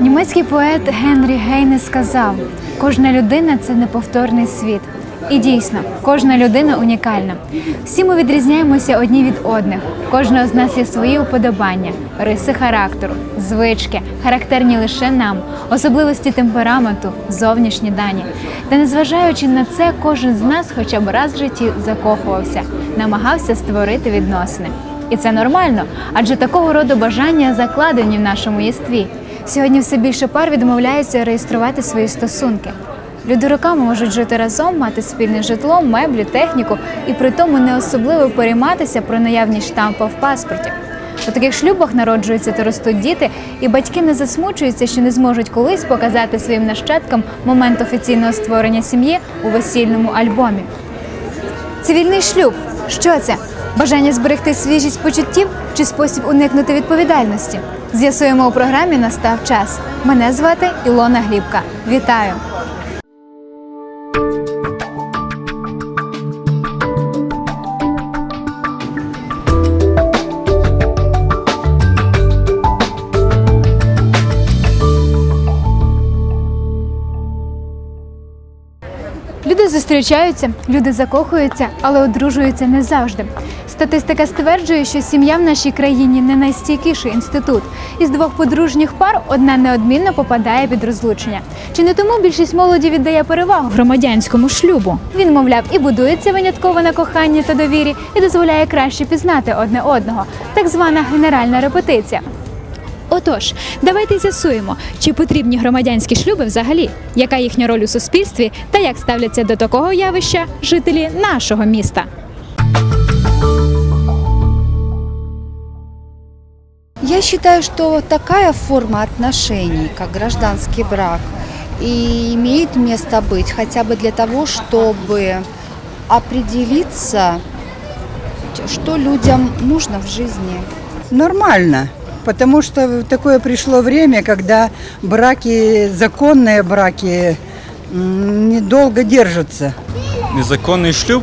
Німецький поет Генрі Гейне сказав: кожна людина це неповторний світ. І дійсно, кожна людина унікальна. Всі ми відрізняємося одні від одних. Кожного з нас є свої уподобання, риси характеру, звички, характерні лише нам, особливості темпераменту, зовнішні дані. Та незважаючи на це, кожен з нас хоча б раз в житті закохувався, намагався створити відносини. І це нормально, адже такого роду бажання закладені в нашому єстві. Сьогодні все більше пар відмовляються реєструвати свої стосунки. Люди роками можуть жити разом, мати спільне житло, меблі, техніку і при тому не особливо перейматися про наявність штампа в паспорті. У таких шлюбах народжуються та ростуть діти, і батьки не засмучуються, що не зможуть колись показати своїм нащадкам момент офіційного створення сім'ї у весільному альбомі. Цивільний шлюб. Що це? Бажання зберегти свіжість почуттів чи спосіб уникнути відповідальності? З'ясуємо у програмі Настав час. Мене звати Ілона Глібка. Вітаю! Люди зустрічаються, люди закохуються, але одружуються не завжди. Статистика стверджує, що сім'я в нашій країні не найстійкіший інститут. Із двох подружніх пар одна неодмінно попадає під розлучення. Чи не тому більшість молоді віддає перевагу громадянському шлюбу? Він, мовляв, і будується винятково на коханні та довірі, і дозволяє краще пізнати одне одного. Так звана генеральна репетиція. Отож, давайте з'ясуємо, чи потрібні громадянські шлюби взагалі, яка їхня роль у суспільстві та як ставляться до такого явища жителі нашого міста. Я считаю, что такая форма отношений, как гражданский брак, и имеет место быть хотя бы для того, чтобы определиться, что людям нужно в жизни. Нормально, Потому что такое пришло время, когда браки, законные браки недолго держатся. незаконний шлюб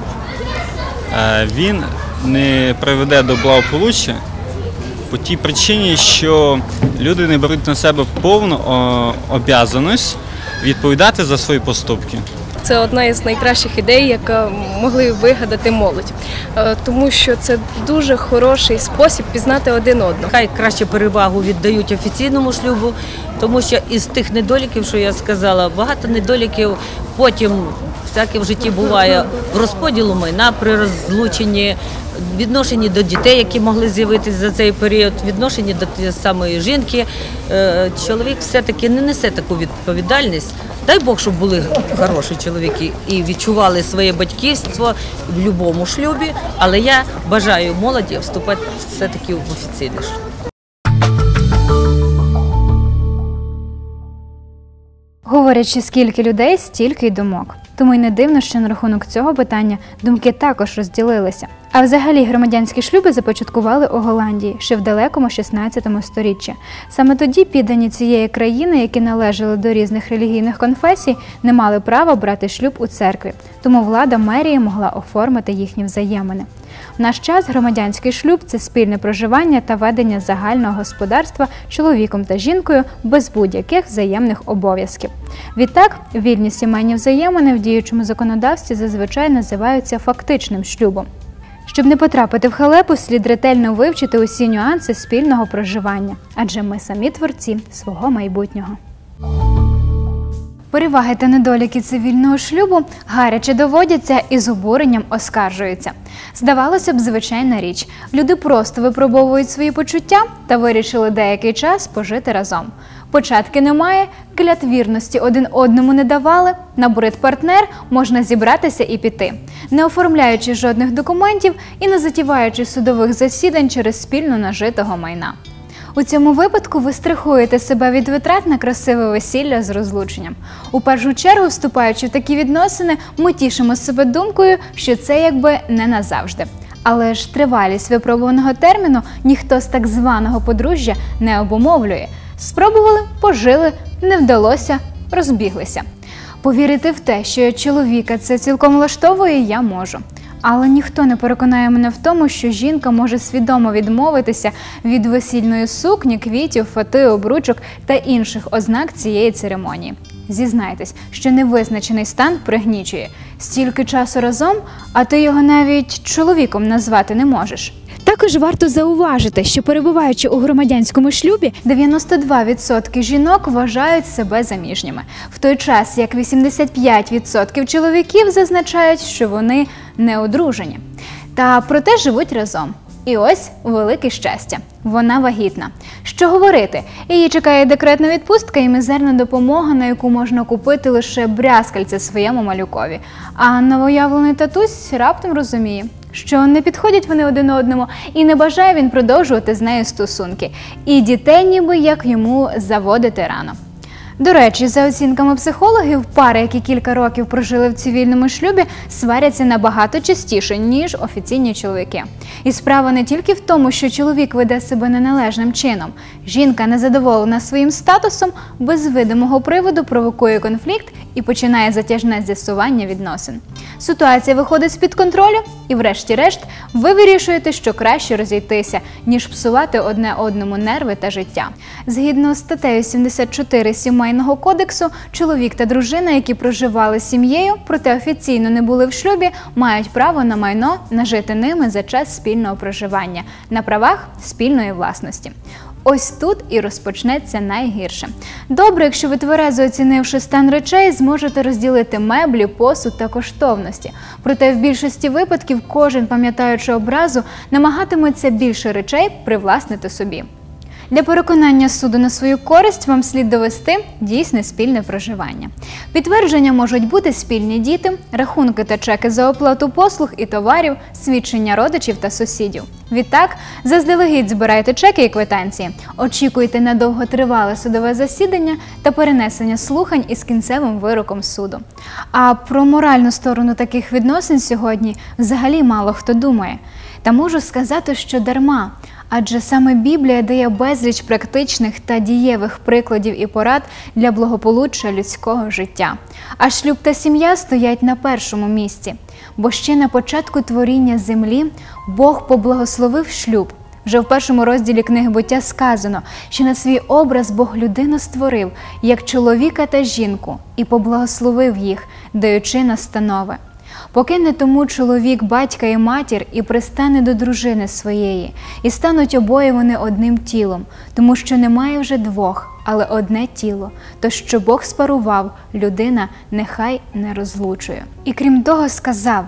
е, він не приведе до благополуччя по тій причині, що люди не беруть на себе повну о, обязаність відповідати за свої поступки. Це одна із найкращих ідей, яка могли вигадати молодь, Е, тому що це дуже хороший спосіб пізнати один одного. Хай краще перевагу віддають офіційному шлюбу, тому що із тих недоліків, що я сказала, багато недоліків потім всяке в житті буває в розподілу майна при розлученні, відношенні до дітей, які могли з'явитися за цей період, відношенні до тієї самої жінки. Е, Чоловік все-таки не несе таку відповідальність. Дай Бог, щоб були хороші чоловіки і відчували своє батьківство в будь-якому шлюбі, але я бажаю молоді вступати все-таки в офіційний шлюб. Говорячи, скільки людей, стільки й думок. Тому й не дивно, що на рахунок цього питання думки також розділилися. А взагалі громадянські шлюби започаткували у Голландії ще в далекому 16 сторіччі. Саме тоді піддані цієї країни, які належали до різних релігійних конфесій, не мали права брати шлюб у церкві, тому влада мерії могла оформити їхні взаємини. В наш час громадянський шлюб це спільне проживання та ведення загального господарства чоловіком та жінкою без будь-яких взаємних обов'язків. Відтак, вільні сімейні взаємини в діючому законодавстві зазвичай називаються фактичним шлюбом. Щоб не потрапити в халепу, слід ретельно вивчити усі нюанси спільного проживання, адже ми самі творці свого майбутнього. Переваги та недоліки цивільного шлюбу гаряче доводяться і з обуренням оскаржуються. Здавалося б, звичайна річ. Люди просто випробовують свої почуття та вирішили деякий час пожити разом. Початки немає, клят вірності один одному не давали. На бурит партнер можна зібратися і піти, не оформляючи жодних документів і не затіваючи судових засідань через спільно нажитого майна. У цьому випадку ви страхуєте себе від витрат на красиве весілля з розлученням. У першу чергу, вступаючи в такі відносини, ми тішимо себе думкою, що це якби не назавжди. Але ж тривалість випробуваного терміну ніхто з так званого подружжя не обумовлює. Спробували, пожили, не вдалося, розбіглися. Повірити в те, що чоловіка це цілком влаштовує, я можу. Але ніхто не переконає мене в тому, що жінка може свідомо відмовитися від весільної сукні, квітів, фати, обручок та інших ознак цієї церемонії. Зізнайтесь, що невизначений стан пригнічує стільки часу разом, а ти його навіть чоловіком назвати не можеш. Також варто зауважити, що перебуваючи у громадянському шлюбі, 92% жінок вважають себе заміжніми, в той час як 85% чоловіків зазначають, що вони не одружені. Та проте живуть разом. І ось велике щастя. Вона вагітна. Що говорити? Її чекає декретна відпустка і мізерна допомога, на яку можна купити лише брязкальце своєму малюкові. А новоявлений татусь раптом розуміє, що не підходять вони один одному, і не бажає він продовжувати з нею стосунки. І дітей, ніби як йому заводити рано. До речі, за оцінками психологів, пари, які кілька років прожили в цивільному шлюбі, сваряться набагато частіше, ніж офіційні чоловіки. І справа не тільки в тому, що чоловік веде себе неналежним чином. Жінка, незадоволена своїм статусом, без видимого приводу провокує конфлікт і починає затяжне з'ясування відносин. Ситуація виходить з-під контролю, і, врешті-решт, ви вирішуєте, що краще розійтися, ніж псувати одне одному нерви та життя. Згідно з статтею 74 сімейного кодексу, чоловік та дружина, які проживали з сім'єю, проте офіційно не були в шлюбі, мають право на майно нажити ними за час спільного проживання на правах спільної власності. Ось тут і розпочнеться найгірше. Добре, якщо ви тверезо оцінивши стан речей, зможете розділити меблі, посуд та коштовності. Проте в більшості випадків кожен, пам'ятаючи образу, намагатиметься більше речей привласнити собі. Для переконання суду на свою користь вам слід довести дійсне спільне проживання. Підтвердження можуть бути спільні діти, рахунки та чеки за оплату послуг і товарів, свідчення родичів та сусідів. Відтак, заздалегідь збирайте чеки і квитанції, очікуйте на довготривале судове засідання та перенесення слухань із кінцевим вироком суду. А про моральну сторону таких відносин сьогодні взагалі мало хто думає. Та можу сказати, що дарма. Адже саме Біблія дає безліч практичних та дієвих прикладів і порад для благополуччя людського життя. А шлюб та сім'я стоять на першому місці, бо ще на початку творіння землі Бог поблагословив шлюб. Вже в першому розділі книги буття сказано, що на свій образ Бог людину створив як чоловіка та жінку і поблагословив їх, даючи настанови. Покине тому чоловік батька і матір і пристане до дружини своєї, і стануть обоє вони одним тілом, тому що немає вже двох, але одне тіло. То що Бог спарував, людина нехай не розлучує. І крім того, сказав: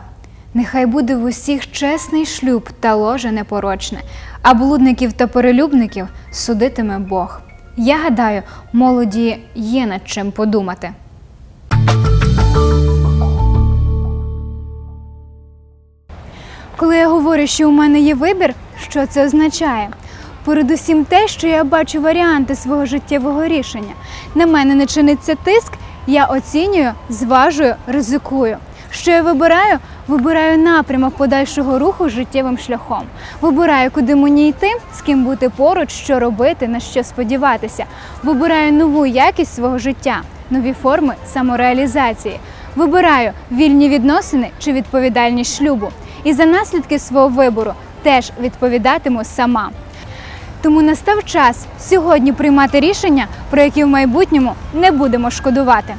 нехай буде в усіх чесний шлюб та ложе непорочне, а блудників та перелюбників судитиме Бог. Я гадаю, молоді є над чим подумати. Коли я говорю, що у мене є вибір, що це означає? Передусім те, що я бачу варіанти свого життєвого рішення. На мене не чиниться тиск, я оцінюю, зважую, ризикую. Що я вибираю? Вибираю напрямок подальшого руху життєвим шляхом. Вибираю, куди мені йти, з ким бути поруч, що робити, на що сподіватися. Вибираю нову якість свого життя, нові форми самореалізації. Вибираю вільні відносини чи відповідальність шлюбу. І за наслідки свого вибору теж відповідатиму сама. Тому настав час сьогодні приймати рішення, про які в майбутньому не будемо шкодувати.